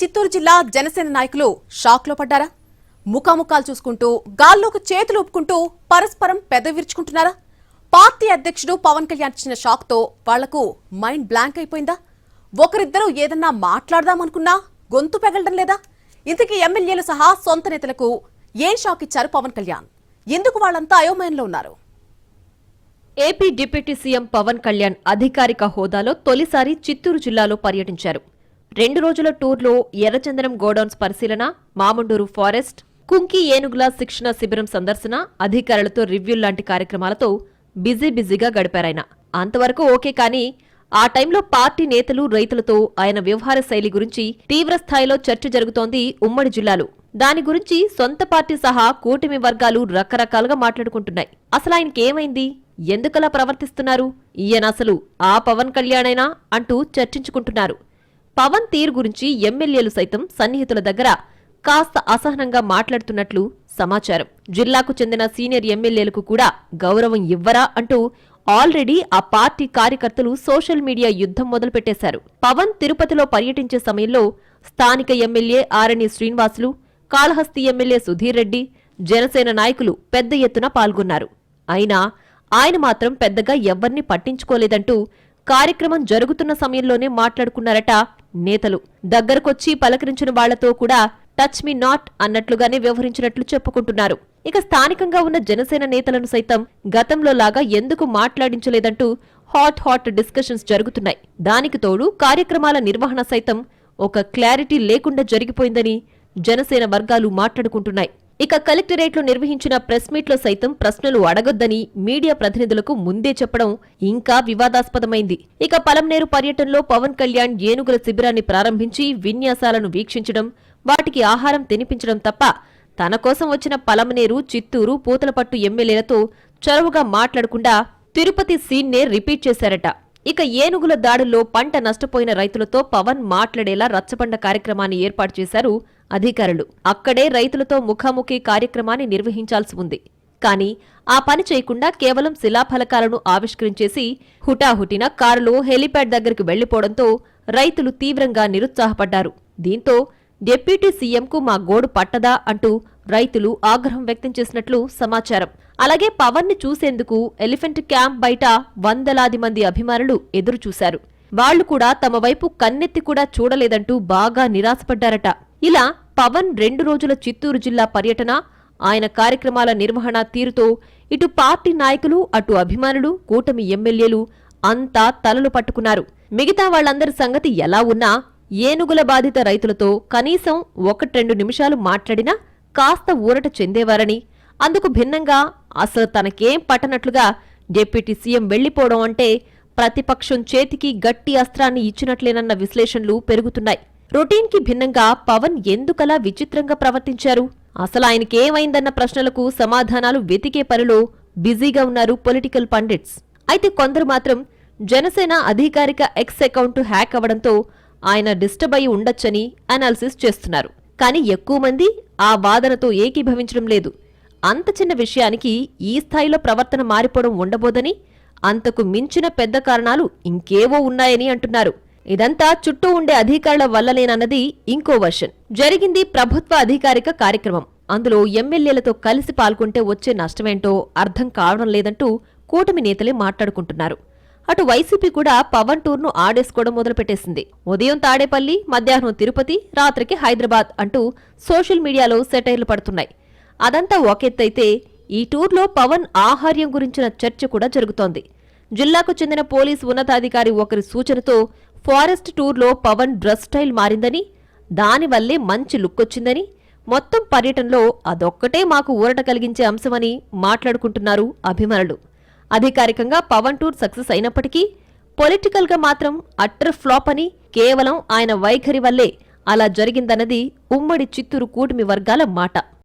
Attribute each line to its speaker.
Speaker 1: చిత్తూరు జిల్లా జనసేన నాయకులు షాక్లో పడ్డారా? ముఖాముఖాలు చూసుకుంటూ గాల్లోకి చేతులు ఒప్పుకుంటూ పరస్పరం పెద్ద విరుచుకుంటున్నారా పార్టీ అధ్యక్షుడు పవన్ కళ్యాణ్ ఇచ్చిన షాక్తో వాళ్ళకు మైండ్ బ్లాంక్ అయిపోయిందా? ఒకరిద్దరూ ఏదన్నా మాట్లాడదామనుకున్నా గొంతు పెగలడం లేదా? ఇంతకీ ఎమ్మెల్యేలు సహా సొంత నేతలకు ఏం షాక్ ఇచ్చారు పవన్ కళ్యాణ్? ఎందుకు వాళ్ళంతా అయోమయంలో ఉన్నారు?
Speaker 2: AP deputy CM Pawan Kalyan అధికారిక హోదాలో తొలిసారి చిత్తూరు జిల్లాలో పర్యటించారు. రెండు రోజుల టూర్లో ఎర్రచందనం గోడౌన్స్ పరిశీలన మామండూరు ఫారెస్ట్ కుంకి ఏనుగుల శిక్షణ శిబిరం సందర్శన అధికారులతో రివ్యూ లాంటి కార్యక్రమాలతో బిజీ బిజీగా గడిపారాయన అంతవరకు ఓకే కానీ ఆ టైంలో పార్టీ నేతలు రైతులతో ఆయన వ్యవహార శైలి గురించి తీవ్రస్థాయిలో చర్చ జరుగుతోంది ఉమ్మడి జిల్లాలో. దాని గురించి సొంత పార్టీ సహా కూటమి వర్గాలు రకరకాలుగా మాట్లాడుకుంటున్నాయి. అసలు ఆయనకేమైంది ఎందుకలా ప్రవర్తిస్తున్నారు? ఈయన అసలు ఆ పవన్ కళ్యాణైనా? అంటూ చర్చించుకుంటున్నారు. పవన్ తీరు గురించి ఎమ్మెల్యేలు సైతం సన్నిహితుల దగ్గర కాస్త అసహనంగా మాట్లాడుతున్నట్లు సమాచారం. జిల్లాకు చెందిన సీనియర్ ఎమ్మెల్యేలకు కూడా గౌరవం ఇవ్వరా అంటూ ఆల్రెడీ ఆ పార్టీ కార్యకర్తలు సోషల్ మీడియా యుద్ధం మొదలుపెట్టేశారు. పవన్ తిరుపతిలో పర్యటించే సమయంలో స్థానిక ఎమ్మెల్యే ఆరణి శ్రీనివాసులు కాళహస్తి ఎమ్మెల్యే సుధీర్ రెడ్డి జనసేన నాయకులు పెద్ద ఎత్తున పాల్గొన్నారు. అయినా ఆయన మాత్రం పెద్దగా ఎవ్వర్నీ పట్టించుకోలేదంటూ కార్యక్రమం జరుగుతున్న సమయంలోనే మాట్లాడుకున్నారట నేతలు. దగ్గరకొచ్చి పలకరించిన వాళ్ళతో కూడా టచ్ మీ నాట్ అన్నట్లుగానే వ్యవహరించినట్లు చెప్పుకుంటున్నారు. ఇక స్థానికంగా ఉన్న జనసేన నేతలను సైతం గతంలో లాగా ఎందుకు మాట్లాడించలేదంటూ హాట్ హాట్ డిస్కషన్స్ జరుగుతున్నాయి. దానికి తోడు కార్యక్రమాల నిర్వహణ సైతం ఒక క్లారిటీ లేకుండా జరిగిపోయిందని జనసేన వర్గాలు మాట్లాడుకుంటున్నాయి. ఇక కలెక్టరేట్లో నిర్వహించిన ప్రెస్ మీట్లో సైతం ప్రశ్నలు అడగొద్దని మీడియా ప్రతినిధులకు ముందే చెప్పడం ఇంకా వివాదాస్పదమైంది. ఇక పలంనేరు పర్యటనలో పవన్ కళ్యాణ్ ఏనుగుల శిబిరాన్ని ప్రారంభించి విన్యాసాలను వీక్షించడం వాటికి ఆహారం తినిపించడం తప్ప తన కోసం వచ్చిన పలమనేరు చిత్తూరు పూతలపట్టు ఎమ్మెల్యేలతో చొరవగా మాట్లాడకుండా తిరుపతి సీన్నే రిపీట్ చేశారట. ఇక ఏనుగుల దాడుల్లో పంట నష్టపోయిన రైతులతో పవన్ మాట్లాడేలా రచ్చబండ కార్యక్రమాన్ని ఏర్పాటు చేశారు అధికారులు. అక్కడే రైతులతో ముఖాముఖి కార్యక్రమాన్ని నిర్వహించాల్సి ఉంది. కానీ ఆ పని చేయకుండా కేవలం శిలాఫలకాలను ఆవిష్కరించేసి హుటాహుటిన కారులో హెలీప్యాడ్ దగ్గరికి వెళ్ళిపోవడంతో రైతులు తీవ్రంగా నిరుత్సాహపడ్డారు. దీంతో డిప్యూటీ సీఎంకు మా గోడు పట్టదా అంటూ రైతులు ఆగ్రహం వ్యక్తం చేసినట్లు సమాచారం. అలాగే పవన్ని చూసేందుకు ఎలిఫెంట్ క్యాంప్ బయట వందలాది మంది అభిమానులు ఎదురుచూశారు. వాళ్ళు కూడా తమ వైపు కన్నెత్తి కూడా చూడలేదంటూ బాగా నిరాశపడ్డారట. ఇలా పవన్ రెండు రోజుల చిత్తూరు జిల్లా పర్యటన ఆయన కార్యక్రమాల నిర్వహణ తీరుతో ఇటు పార్టీ నాయకులు అటు అభిమానులు కూటమి ఎమ్మెల్యేలు అంతా తలలు పట్టుకున్నారు. మిగతా వాళ్ళందరి సంగతి ఎలా ఉన్నా ఏనుగుల బాధిత రైతులతో కనీసం ఒకట్రెండు నిమిషాలు మాట్లాడినా కాస్త ఊరట చెందేవారని అందుకు భిన్నంగా అసలు తనకేం పట్టనట్లుగా డిప్యూటీ సీఎం వెళ్ళిపోవడం అంటే ప్రతిపక్షం చేతికి గట్టి అస్త్రాన్ని ఇచ్చినట్లేనన్న విశ్లేషణలు పెరుగుతున్నాయి. రొటీన్కి భిన్నంగా పవన్ ఎందుకలా విచిత్రంగా ప్రవర్తించారు? అసలు ఆయనకేమైందన్న ప్రశ్నలకు సమాధానాలు వెతికే పనిలో బిజీగా ఉన్నారు పొలిటికల్ పండిట్స్. అయితే కొందరు మాత్రం జనసేన అధికారిక ఎక్స్ అకౌంట్ హ్యాక్ అవడంతో ఆయన డిస్టర్బ్ అయి ఉండొచ్చని అనాలిసిస్ చేస్తున్నారు. కానీ ఎక్కువ మంది ఆ వాదనతో ఏకీభవించడం లేదు. అంత చిన్న విషయానికి ఈ స్థాయిలో ప్రవర్తన మారిపోవడం ఉండబోదని అంతకు మించిన పెద్ద కారణాలు ఇంకేవో ఉన్నాయని అంటున్నారు. ఇదంతా చుట్టూ ఉండే అధికారుల వల్లనేనన్నది ఇంకో వర్షన్. జరిగింది ప్రభుత్వ అధికారిక కార్యక్రమం. అందులో ఎమ్మెల్యేలతో కలిసి పాల్గొంటే వచ్చే నష్టమేంటో అర్థం కావడం లేదంటూ కూటమి నేతలే మాట్లాడుకుంటున్నారు. అటు వైసీపీ కూడా పవన్ టూర్ను ఆడేసుకోవడం మొదలుపెట్టేసింది. ఉదయం తాడేపల్లి మధ్యాహ్నం తిరుపతి రాత్రికి హైదరాబాద్ అంటూ సోషల్ మీడియాలో సెటైర్లు పడుతున్నాయి. అదంతా ఒకెత్తైతే ఈ టూర్లో పవన్ ఆహార్యం గురించిన చర్చ కూడా జరుగుతోంది. జిల్లాకు చెందిన పోలీసు ఉన్నతాధికారి ఒకరి సూచనతో ఫారెస్ట్ టూర్లో పవన్ డ్రెస్ స్టైల్ మారిందని దానివల్లే మంచి లుక్ వచ్చిందని మొత్తం పర్యటనలో అదొక్కటే మాకు ఊరట కలిగించే అంశమని మాట్లాడుకుంటున్నారు అభిమానులు. అధికారికంగా పవన్ టూర్ సక్సెస్ అయినప్పటికీ పొలిటికల్గా మాత్రం అట్టర్ ఫ్లాప్ అని కేవలం ఆయన వైఖరి వల్లే అలా జరిగిందన్నది ఉమ్మడి చిత్తూరు కూటమి వర్గాల మాట.